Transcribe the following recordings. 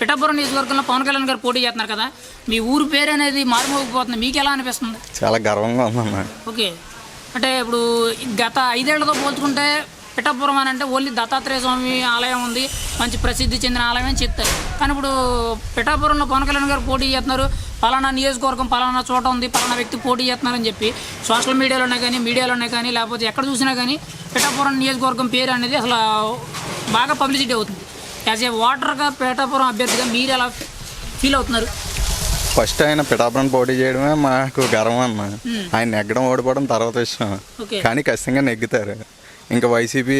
పిఠాపురం నియోజకవర్గంలో పవన్ కళ్యాణ్ గారు పోటీ చేస్తున్నారు కదా మీ ఊరు పేరు అనేది మారుమోగిపోతుంది. మీకు ఎలా అనిపిస్తుంది? చాలా గర్వంగా ఉందన్న. ఓకే. అంటే ఇప్పుడు గత ఐదేళ్ళతో పోల్చుకుంటే పిఠాపురం అని అంటే ఓన్లీ దత్తాత్రేయ స్వామి ఆలయం ఉంది మంచి ప్రసిద్ధి చెందిన ఆలయం అని చెప్తారు. కానీ ఇప్పుడు పిఠాపురంలో పవన్ కళ్యాణ్ గారు పోటీ చేస్తున్నారు పలానా నియోజకవర్గం పలానా చోట ఉంది పలానా వ్యక్తి పోటీ చేస్తున్నారని చెప్పి సోషల్ మీడియాలోనే కానీ మీడియాలోనే కానీ లేకపోతే ఎక్కడ చూసినా కానీ పిఠాపురం నియోజకవర్గం పేరు అనేది అసలు బాగా పబ్లిసిటీ అవుతుంది. యాజ్ ఏ ఓటర్గా పిఠాపురం అభ్యర్థిగా మీరు ఎలా ఫీల్ అవుతున్నారు? ఫస్ట్ ఆయన పిఠాపురం పోటీ చేయడమే మాకు గర్వం అన్న. ఆయన నెగ్గడం ఓడిపోవడం తర్వాత విషయం. ఓకే కానీ ఖచ్చితంగా నెగ్గుతారు. ఇంకా వైసీపీ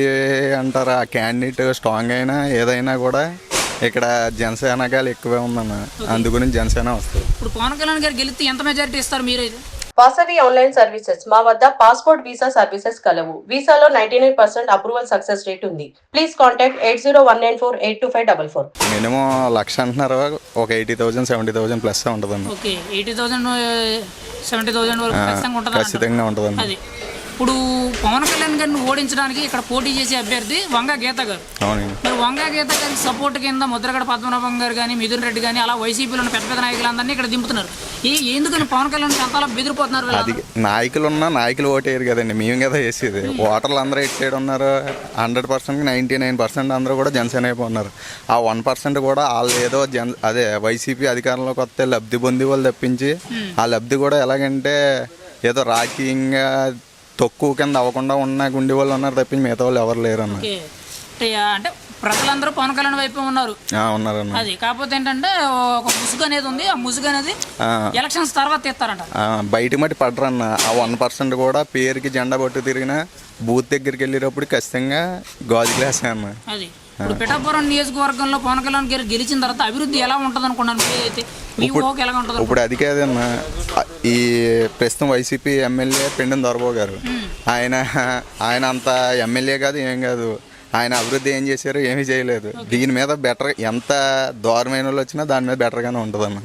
అంటారు ఆ క్యాండిడేట్ స్ట్రాంగ్ అయినా ఏదైనా కూడా ఇక్కడ జనసేనకాలు ఎక్కువే ఉందన్న. అందు గురించి జనసేన వస్తుంది. ఇప్పుడు పవన్ కళ్యాణ్ గారు గెలిస్తే ఎంత మెజారిటీ ఇస్తారు మీరైతే? Vasavi online services. మా వద్ద పాస్పోర్ట్ వీసా సర్వీసెస్ కలవు. వీసాలో ninety nine percent approval success rate ఉంది. Please contact eight zero one nine four eight two five double four. Minimum lakh అంటున్నారు. ఒక eighty thousand seventy thousand plus ఉంటుందన్న. Okay eighty thousand seventy thousand వరకు ఖచ్చితంగా ఉంటుంది ఖచ్చితంగా ఉంటుందన్న. అది. ఇప్పుడు పవన్ కళ్యాణ్ గారిని ఓడించడానికి ఇక్కడ పోటీ చేసే అభ్యర్థి వంగ గీత గారు. మరి వంగ గీత గారి సపోర్ట్ కింద ముద్రగడ పద్మనాభం గారు కానీ మిథున్ రెడ్డి కానీ అలా వైసీపీలో ఉన్న పెద్ద పెద్ద నాయకులందరినీ ఇక్కడ దింపుతున్నారు. ఈ ఎందుకని పవన్ కళ్యాణ్ అంతలా బెదిరిపోతున్నారు అది? నాయకులు ఉన్నా నాయకులు ఓటేయరు కదండి. మేము కదా వేసేది ఓటర్లు అందరూ ఎటు సైడ్ ఉన్నారు? Hundred percent ninety nine percent అందరూ కూడా జనసేన అయిపోతున్నారు ఆ వన్ పర్సెంట్ కూడా వాళ్ళు ఏదో జన్ అదే వైసీపీ అధికారంలోకి వస్తే లబ్ధి పొంది వాళ్ళు తప్పించి ఆ లబ్ధి కూడా ఎలాగంటే ఏదో రాజకీయంగా తక్కువ కింద అవ్వకుండా ఉన్న గుండి వాళ్ళు ఉన్నారు తప్పించి మిగతా వాళ్ళు ఎవరు లేరు అన్న అంటే ప్రజలందరూ పవన్ కళ్యాణ్ వైపు ఉన్నారు. ఉన్నారన్న. అది కాకపోతే ఏంటంటే ఒక ముసుగు అనేది ఉంది. ఆ ముసుగు అనేది ఎలక్షన్స్ తర్వాత తీస్తారంట. బయట మట్టి పడరన్న. ఆ వన్ పర్సెంట్ కూడా పేరుకి జెండా పట్టు తిరిగిన బూత్ దగ్గరికి వెళ్ళేటప్పుడు ఖచ్చితంగా గాజు గ్లాస్ అన్న. అది. ఇప్పుడు పిఠాపురం నియోజకవర్గంలో పవన్ కళ్యాణ్ గారు గెలిచిన తర్వాత అభివృద్ధి ఎలా ఉంటుంది అనుకున్నాను మీరైతే మీ ఊహకు ఎలా ఉంటుంది ఇప్పుడు అది కాదన్న ఈ ప్రస్తుతం వైసీపీ ఎమ్మెల్యే పెండెం దొరబాబు గారు. ఆయన ఆయన అంత ఎమ్మెల్యే కాదు ఏం కాదు. ఆయన అభివృద్ధి ఏం చేశారు ఏమీ చేయలేదు. దీని మీద బెటర్ ఎంత దారుణమైన వాళ్ళు వచ్చినా దాని మీద బెటర్గానే ఉంటుందన్న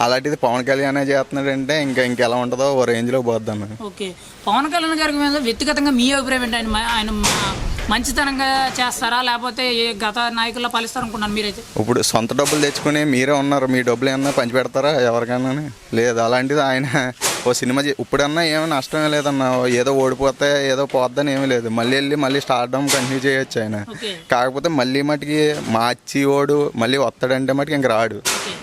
అలాంటిది పవన్ కళ్యాణ్ చేస్తున్నాడంటే ఇంకా ఇంకెలా ఉంటుందో ఓ రేంజ్లో పోద్దన్న ఓకే. పవన్ కళ్యాణ్ గారి మీద వ్యక్తిగతంగా మీ అభిప్రాయం ఏంటి? ఆయన ఆయన మంచితనంగా చేస్తారా? లేకపోతే గత నాయకుల్లో పాలిస్తారు అనుకున్నాను మీరైతే? ఇప్పుడు సొంత డబ్బులు తెచ్చుకుని మీరే ఉన్నారు మీ డబ్బులు ఏమన్నా పంచి పెడతారా ఎవరికైనా లేదు అలాంటిది ఆయన ఓ సినిమా ఇప్పుడన్నా ఏమీ నష్టమే లేదన్న ఏదో ఓడిపోతే ఏదో పోద్దని ఏమీ లేదు. మళ్ళీ వెళ్ళి మళ్ళీ స్టార్డమ్ కంటిన్యూ చేయొచ్చు ఆయన. కాకపోతే మళ్ళీ మటుకి మార్చి ఓడు మళ్ళీ వస్తాడంటే మటుకి ఇంక రాడు.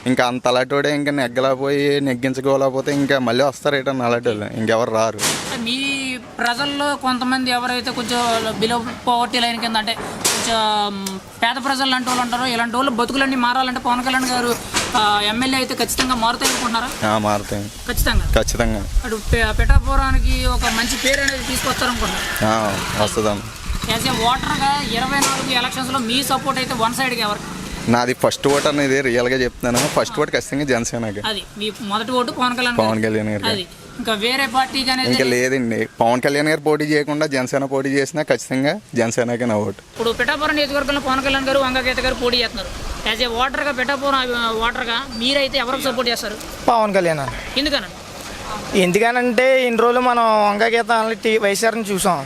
ఇంకా అంత అలాంటి ఇంకా నెగ్గలేకపోయి నెగ్గించుకోలేకపోతే ఇంకా మళ్ళీ వస్తారు ఏంటన్న అలాంటి వాళ్ళు ఇంకెవరు రారు. మీ ప్రజల్లో కొంతమంది ఎవరైతే కొంచెం బిలో పవర్టీ లైన్ కింద అంటే కొంచెం పేద ప్రజలు లాంటి వాళ్ళు ఉంటారో ఇలాంటి వాళ్ళు బతుకులన్నీ మారాలంటే పవన్ కళ్యాణ్ గారు ఎమ్మెల్యే అయితే ఖచ్చితంగా మారుతాయి అనుకుంటున్నారా? మారుతాయి. ఖచ్చితంగా? ఖచ్చితంగా. అటు పిఠాపురానికి ఒక మంచి పేరు అనేది తీసుకొస్తారనుకుంటున్నారు? ఆ, వస్తుందన్న యాజ్ ఏ ఓటర్గా ఇరవై నాలుగు ఎలక్షన్స్లో మీ సపోర్ట్ అయితే వన్ సైడ్కి ఎవరు నాది ఫస్ట్ ఓట్ అనేది రియల్గా చెప్తున్నాను. ఫస్ట్ ఓట్ ఖచ్చితంగా జనసేనకి. అది. మీ మొదటి ఓటు పవన్ కళ్యాణ్ పవన్ గారు. కళ్యాణ్ గారికి. అది. ఇంకా వేరే పార్టీకి అనేది ఇంకా లేదండి. పవన్ కళ్యాణ్ గారు పోటీ చేయకుండా జనసేన పోటీ చేసినా ఖచ్చితంగా జనసేనకే నా ఓటు. ఇప్పుడు పిఠాపురం నియోజకవర్గంలో పవన్ కళ్యాణ్ గారు వంగగీత గారు పోటీ చేస్తున్నారు. యాజ్ ఏ ఓటర్గా పిఠాపురం ఓటర్గా మీరైతే ఎవరికి సపోర్ట్ చేస్తారు? పవన్ కళ్యాణ్ అన్న. ఎందుకనండి ఎందుకనంటే ఇన్ని రోజులు మనం వంగగీత టీ వైఎస్ఆర్ని చూసాం.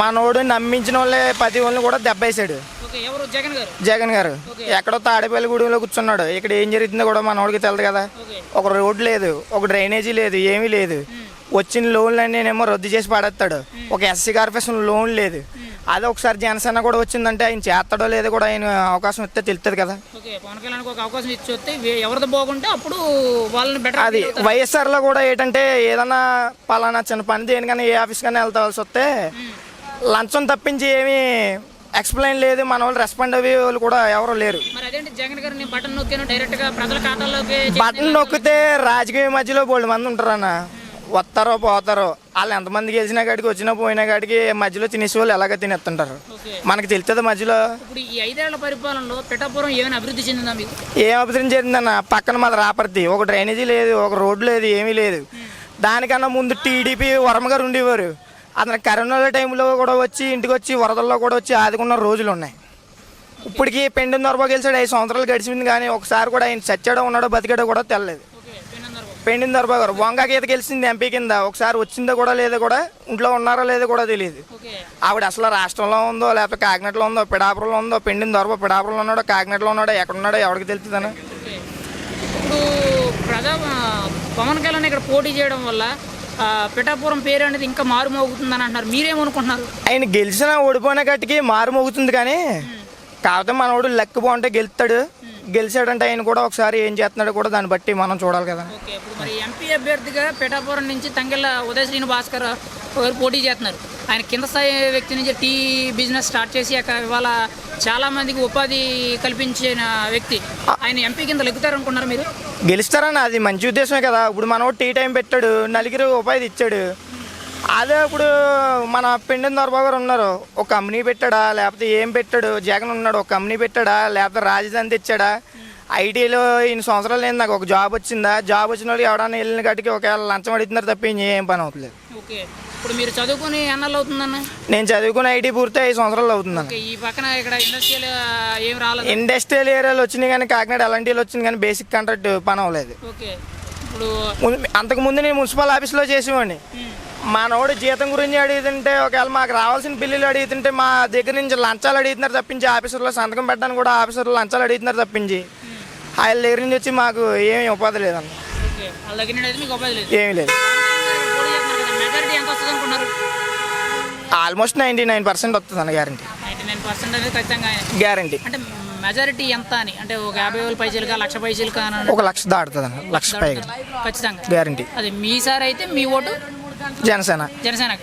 మనోడు నమ్మించిన వాళ్ళే పది వాళ్ళని కూడా దెబ్బేశాడు. జగన్ గారు? జగన్ గారు. ఎక్కడో తాడేపల్లిగూడెంలో కూర్చున్నాడు. ఇక్కడ ఏం జరుగుతుందో కూడా మనోడికి తెలియదు కదా. ఓకే. ఒక రోడ్ లేదు ఒక డ్రైనేజీ లేదు ఏమీ లేదు. వచ్చిన లోన్లు అన్నీనేమో రద్దు చేసి పడేస్తాడు. ఒక ఎస్సీ కార్పొరేషన్ లోన్ లేదు. అదే ఒకసారి జనసేన కూడా వచ్చిందంటే ఆయన చేస్తాడో లేదో కూడా ఆయన అవకాశం ఇస్తే తెలుస్తుంది కదా. అది వైఎస్ఆర్లో కూడా ఏంటంటే ఏదన్నా పలానా చిన్న పని దేనికన్నా ఏ ఆఫీస్ కన్నా వెళ్తాల్సి వస్తే లంచం తప్పించి ఏమీ ఎక్స్ప్లెయిన్ లేదు మన వాళ్ళు రెస్పాండ్ అయ్యే వాళ్ళు కూడా ఎవరు లేరు. బటన్ నొక్కితే రాజకీయ మధ్యలో బోల్డ్ మంది ఉంటారన్న. వస్తారో పోతారో వాళ్ళు ఎంతమంది గెలిచినా కాడికి వచ్చినా పోయినా కాడికి మధ్యలో తినేసే వాళ్ళు ఎలాగ తినేస్తుంటారు? మనకి తెలుస్తుంది మధ్యలో. ఇప్పుడు ఈ ఐదేళ్ళ పరిపాలనలో పిఠాపురం ఏమైనా అభివృద్ధి చెందిందా మీకు? ఏం అభివృద్ధి జరిగిందన్న పక్కన మాది రాపర్తి. ఒక డ్రైనేజీ లేదు ఒక రోడ్డు లేదు ఏమీ లేదు. దానికన్నా ముందు టీడీపీ వరమ గారు ఉండేవారు. అతను కరోనా టైంలో కూడా వచ్చి ఇంటికి వచ్చి వరదల్లో కూడా వచ్చి ఆదుకున్న రోజులు ఉన్నాయి. ఇప్పటికి పెండు నొరబా గెలిచాడు ఐదు సంవత్సరాలు గడిచింది కానీ ఒకసారి కూడా ఆయన చచ్చాడో ఉన్నాడో బతికాడో కూడా తెల్లలేదు. పెండిన దర్బాబు గారు. వంగ గీత గెలిచింది ఎంపీ కింద. ఒకసారి వచ్చిందో కూడా లేదో కూడా ఇంట్లో ఉన్నారో లేదో కూడా తెలియదు. ఆవిడ అసలు రాష్ట్రంలో ఉందో లేకపోతే కాకినాడలో ఉందో పిడాపురంలో ఉందో పెండిన దొరబ పిడాపురంలో ఉన్నాడో కాకినాడలో ఉన్నాడో ఎక్కడ ఉన్నాడో ఎవరికి తెలుస్తుందని ఇప్పుడు ప్రజా పవన్ కళ్యాణ్ ఇక్కడ పోటీ చేయడం వల్ల పిఠాపురం పేరు అనేది ఇంకా మారుమోగుతుందని అంటున్నారు. మీరేమనుకుంటున్నారు? ఆయన గెలిచిన ఓడిపోయిన గట్టికి మారు మోగుతుంది కానీ కాకపోతే మనోడు లెక్క బాగుంటే గెలుస్తాడు. గెలిచాడంటే ఆయన కూడా ఒకసారి ఏం చేస్తున్నాడో కూడా దాన్ని బట్టి మనం చూడాలి కదా. మరి ఎంపీ అభ్యర్థిగా పిఠాపురం నుంచి తంగెళ్ళ ఉదయ శ్రీని భాస్కర్ పోటీ చేస్తున్నారు. ఆయన కింద స్థాయి వ్యక్తి నుంచి టీ బిజినెస్ స్టార్ట్ చేసి అక్కడ ఇవాళ చాలా మందికి ఉపాధి కల్పించిన వ్యక్తి. ఆయన ఎంపీ కింద లెక్కుతారు అనుకున్నారు మీరు? గెలుస్తారని అది మంచి ఉద్దేశమే కదా. ఇప్పుడు మనం టీ టైం పెట్టాడు నలుగురు ఉపాధి ఇచ్చాడు. అదే ఇప్పుడు మన పిండిన దొరబాబు గారు ఉన్నారు. ఒక కంపెనీ పెట్టాడా? లేకపోతే ఏం పెట్టాడు? జగన్ ఉన్నాడు ఒక కంపెనీ పెట్టాడా? లేకపోతే రాజధాని తెచ్చాడా? ఐటీలో ఇన్ని సంవత్సరాలు లేదు నాకు ఒక జాబ్ వచ్చిందా? జాబ్ వచ్చిన వాళ్ళు ఎవడన్నా వెళ్ళిన కాటికి ఒకవేళ లంచం అడుగుతున్నారు తప్ప ఏం పని అవుతుంది ఓకే. ఇప్పుడు మీరు చదువుకుని ఎన్నాళ్ళు అవుతుందన్న? నేను చదువుకున్న ఐటీ పూర్తి ఐదు సంవత్సరాలు అవుతుందన్న. ఈ పక్కన ఇక్కడ ఇండస్ట్రియల్ ఏం రాలేదు? ఇండస్ట్రియల్ ఏరియాలో వచ్చినాయి కానీ కాకినాడ ఎలాంటిలో వచ్చింది కానీ బేసిక్ కాంట్రాక్ట్ పని అవ్వలేదు. ఓకే ఇప్పుడు అంతకుముందు నేను మున్సిపల్ ఆఫీస్లో చేసేవాడిని. మనోడు జీతం గురించి అడుగుతుంటే ఒకవేళ మాకు రావాల్సిన బిల్లులు అడుగుతుంటే మా దగ్గర నుంచి లంచాలు అడుగుతున్నారు తప్పించి ఆఫీసర్లో సంతకం పెట్టడానికి కూడా ఆఫీసర్లు లంచాలు అడుగుతున్నారు తప్పించి. ఆయన దగ్గర నుంచి వచ్చి మాకు ఏమీ ఉపాధి లేదన్న. వాళ్ళ ఏమీ లేదు. ఆల్మోస్ట్ నైంటీ నైన్ పర్సెంట్ వస్తుంది అన్న గ్యారంటీ నైంటీ నైన్ పర్సెంట్ అనేది ఖచ్చితంగా గ్యారంటీ అంటే మెజారిటీ ఎంత అని? అంటే ఒక యాభై వేల పైసలుగా లక్ష పైసలుగా అని అన్నట్టు ఒక లక్ష దాటుతుంది అన్న లక్ష పైగా. ఖచ్చితంగా. గ్యారంటీ అది మీ సార్ అయితే మీ ఓటు జనసేన. జనసేనకి.